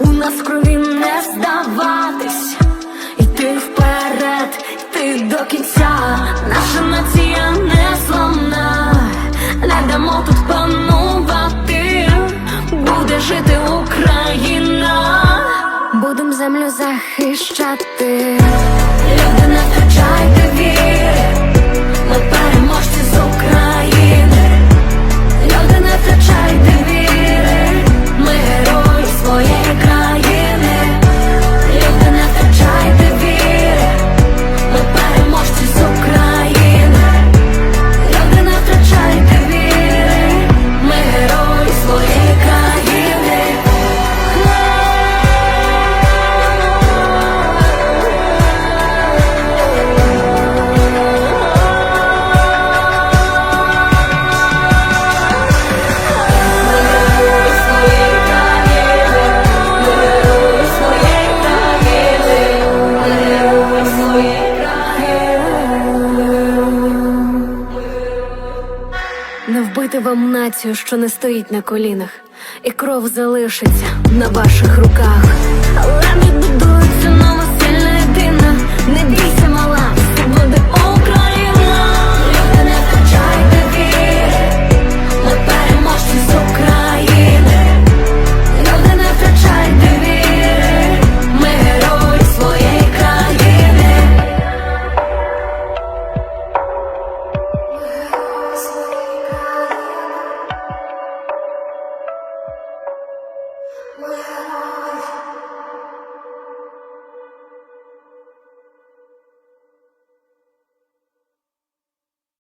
У нас в крові не здаватись, йти вперед, йти до кінця. Наша нація не зламна, не дамо тут панувати, буде жити Україна, будем землю захищати. Люди, не втрачайте віри, Не вбити вам націю, що не стоїть на колінах, і кров залишиться на ваших руках. Але не будуй